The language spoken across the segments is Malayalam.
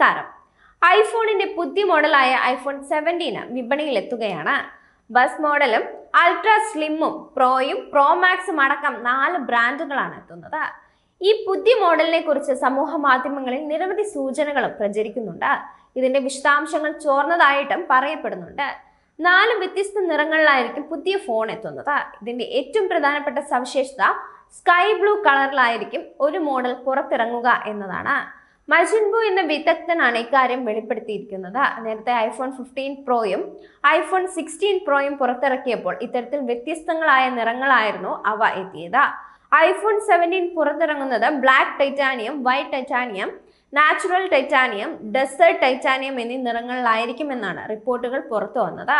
നമസ്കാരം. ഐഫോണിന്റെ പുതിയ മോഡലായ ഐഫോൺ സെവന്റീന് വിപണിയിൽ എത്തുകയാണ് ബസ് മോഡലും അൾട്രാ സ്ലിമ്മും പ്രോയും പ്രോ മാക്സും അടക്കം നാല് ബ്രാൻഡുകളാണ് എത്തുന്നത്. ഈ പുതിയ മോഡലിനെ കുറിച്ച് സമൂഹ മാധ്യമങ്ങളിൽ നിരവധി സൂചനകളും പ്രചരിക്കുന്നുണ്ട്. ഇതിന്റെ വിശദാംശങ്ങൾ ചോർന്നതായിട്ടും പറയപ്പെടുന്നുണ്ട്. നാല് വ്യത്യസ്ത നിറങ്ങളിലായിരിക്കും പുതിയ ഫോൺ എത്തുന്നത്. ഇതിന്റെ ഏറ്റവും പ്രധാനപ്പെട്ട സവിശേഷത സ്കൈ ബ്ലൂ കളറിലായിരിക്കും ഒരു മോഡൽ പുറത്തിറങ്ങുക എന്നതാണ്. മജിൻബു എന്ന വിദഗ്ധനാണ് ഇക്കാര്യം വെളിപ്പെടുത്തിയിരിക്കുന്നത്. നേരത്തെ ഐഫോൺ ഫിഫ്റ്റീൻ പ്രോയും ഐഫോൺ സിക്സ്റ്റീൻ പ്രോയും പുറത്തിറക്കിയപ്പോൾ ഇത്തരത്തിൽ വ്യത്യസ്തങ്ങളായ നിറങ്ങളായിരുന്നു അവ എത്തിയത്. ഐഫോൺ സെവന്റീൻ പുറത്തിറങ്ങുന്നത് black titanium white titanium natural titanium desert titanium എന്നീ നിറങ്ങളിലായിരിക്കുമെന്നാണ് റിപ്പോർട്ടുകൾ പുറത്തു വന്നത്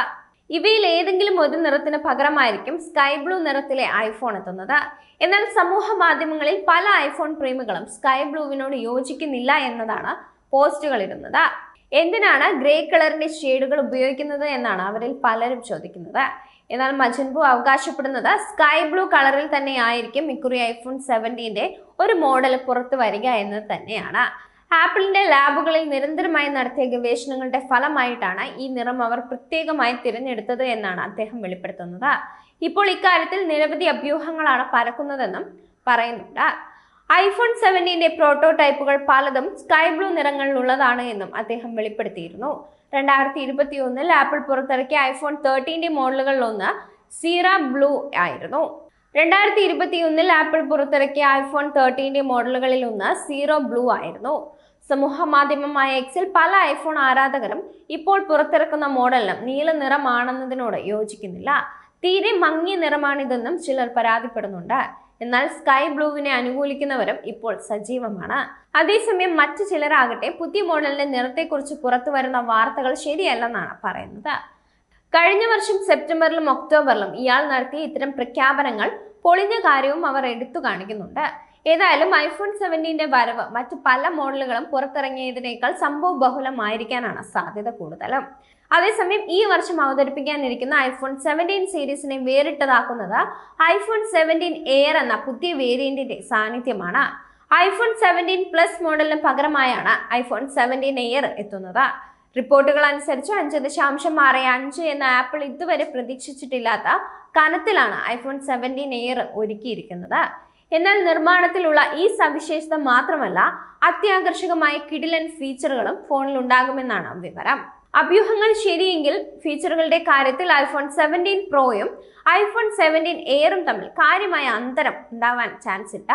ഇവയിൽ ഏതെങ്കിലും ഒരു നിറത്തിന് പകരമായിരിക്കും സ്കൈ ബ്ലൂ നിറത്തിലെ ഐഫോൺ എത്തുന്നത്. എന്നാൽ സമൂഹ മാധ്യമങ്ങളിൽ പല ഐഫോൺ പ്രേമികളും സ്കൈ ബ്ലൂവിനോട് യോജിക്കുന്നില്ല എന്നതാണ് പോസ്റ്റുകൾ ഇടുന്നത്. എന്തിനാണ് ഗ്രേ കളറിന്റെ ഷെയ്ഡുകൾ ഉപയോഗിക്കുന്നത് എന്നാണ് അവരിൽ പലരും ചോദിക്കുന്നത്. എന്നാൽ മജൻബു അവകാശപ്പെടുന്നത് സ്കൈ ബ്ലൂ കളറിൽ തന്നെ ആയിരിക്കും ഇക്കുറി ഐഫോൺ സെവന്റീന്റെ ഒരു മോഡൽ പുറത്തു വരിക എന്നത് തന്നെയാണ്. ആപ്പിളിന്റെ ലാബുകളിൽ നിരന്തരമായി നടത്തിയ ഗവേഷണങ്ങളുടെ ഫലമായിട്ടാണ് ഈ നിറം അവർ പ്രത്യേകമായി തിരഞ്ഞെടുത്തത് എന്നാണ് അദ്ദേഹം വെളിപ്പെടുത്തുന്നത്. ഇപ്പോൾ ഇക്കാര്യത്തിൽ നിരവധി അഭ്യൂഹങ്ങളാണ് പരക്കുന്നതെന്നും പറയുന്നുണ്ട്. ഐഫോൺ സെവന്റീന്റെ പ്രോട്ടോടൈപ്പുകൾ പലതും സ്കൈ ബ്ലൂ നിറങ്ങളിലുള്ളതാണ് എന്നും അദ്ദേഹം വെളിപ്പെടുത്തിയിരുന്നു. രണ്ടായിരത്തി ഇരുപത്തി ഒന്നിൽ ആപ്പിൾ പുറത്തിറക്കിയ ഐഫോൺ തേർട്ടീന്റെ മോഡലുകളിലൊന്ന് സീറ ബ്ലൂ ആയിരുന്നു. രണ്ടായിരത്തി ഇരുപത്തി ഒന്നിൽ ആപ്പിൾ പുറത്തിറക്കിയ ഐഫോൺ തേർട്ടീന്റെ മോഡലുകളിൽ ഒന്ന് സീറോ ബ്ലൂ ആയിരുന്നു. സമൂഹ മാധ്യമമായ എക്സിൽ പല ഐഫോൺ ആരാധകരും ഇപ്പോൾ പുറത്തിറക്കുന്ന മോഡലിനും നീല നിറമാണെന്നതിനോട് യോജിക്കുന്നില്ല. തീരെ മങ്ങിയ നിറമാണിതെന്നും ചിലർ പരാതിപ്പെടുന്നുണ്ട്. എന്നാൽ സ്കൈ ബ്ലൂവിനെ അനുകൂലിക്കുന്നവരും ഇപ്പോൾ സജീവമാണ്. അതേസമയം മറ്റു ചിലരാകട്ടെ പുതിയ മോഡലിന്റെ നിറത്തെക്കുറിച്ച് പുറത്തു വരുന്ന വാർത്തകൾ ശരിയല്ലെന്നാണ് പറയുന്നത്. കഴിഞ്ഞ വർഷം സെപ്റ്റംബറിലും ഒക്ടോബറിലും ഇയാൾ നടത്തിയ ഇത്തരം പ്രഖ്യാപനങ്ങൾ പൊളിഞ്ഞ കാര്യവും അവർ എടുത്തു കാണിക്കുന്നുണ്ട്. ഏതായാലും ഐഫോൺ സെവന്റീന്റെ വരവ് മറ്റ് പല മോഡലുകളും പുറത്തിറങ്ങിയതിനേക്കാൾ സംഭവ ബഹുലമായിരിക്കാനാണ് സാധ്യത കൂടുതലും. അതേസമയം ഈ വർഷം അവതരിപ്പിക്കാനിരിക്കുന്ന ഐഫോൺ സെവന്റീൻ സീരീസിനെ വേറിട്ടതാക്കുന്നത് ഐഫോൺ സെവന്റീൻ എയർ എന്ന പുതിയ വേരിയന്റിന്റെ സാന്നിധ്യമാണ്. ഐഫോൺ സെവന്റീൻ പ്ലസ് മോഡലിന് പകരമായാണ് ഐഫോൺ സെവന്റീൻ എയർ എത്തുന്നത്. റിപ്പോർട്ടുകൾ അനുസരിച്ച് അഞ്ച് ദശാംശം ആറ് അഞ്ച് എന്ന ആപ്പിൾ ഇതുവരെ പ്രതീക്ഷിച്ചിട്ടില്ലാത്ത കനത്തിലാണ് ഐഫോൺ സെവന്റീൻ എയർ ഒരുക്കിയിരിക്കുന്നത്. എന്നാൽ നിർമ്മാണത്തിലുള്ള ഈ സവിശേഷത മാത്രമല്ല അത്യാകർഷകമായ കിടിലൻ ഫീച്ചറുകളും ഫോണിൽ ഉണ്ടാകുമെന്നാണ് വിവരം. അഭ്യൂഹങ്ങൾ ശരിയെങ്കിൽ ഫീച്ചറുകളുടെ കാര്യത്തിൽ ഐഫോൺ സെവന്റീൻ പ്രോയും ഐഫോൺ സെവന്റീൻ എയറും തമ്മിൽ കാര്യമായ അന്തരം ഉണ്ടാവാൻ ചാൻസ് ഇല്ല.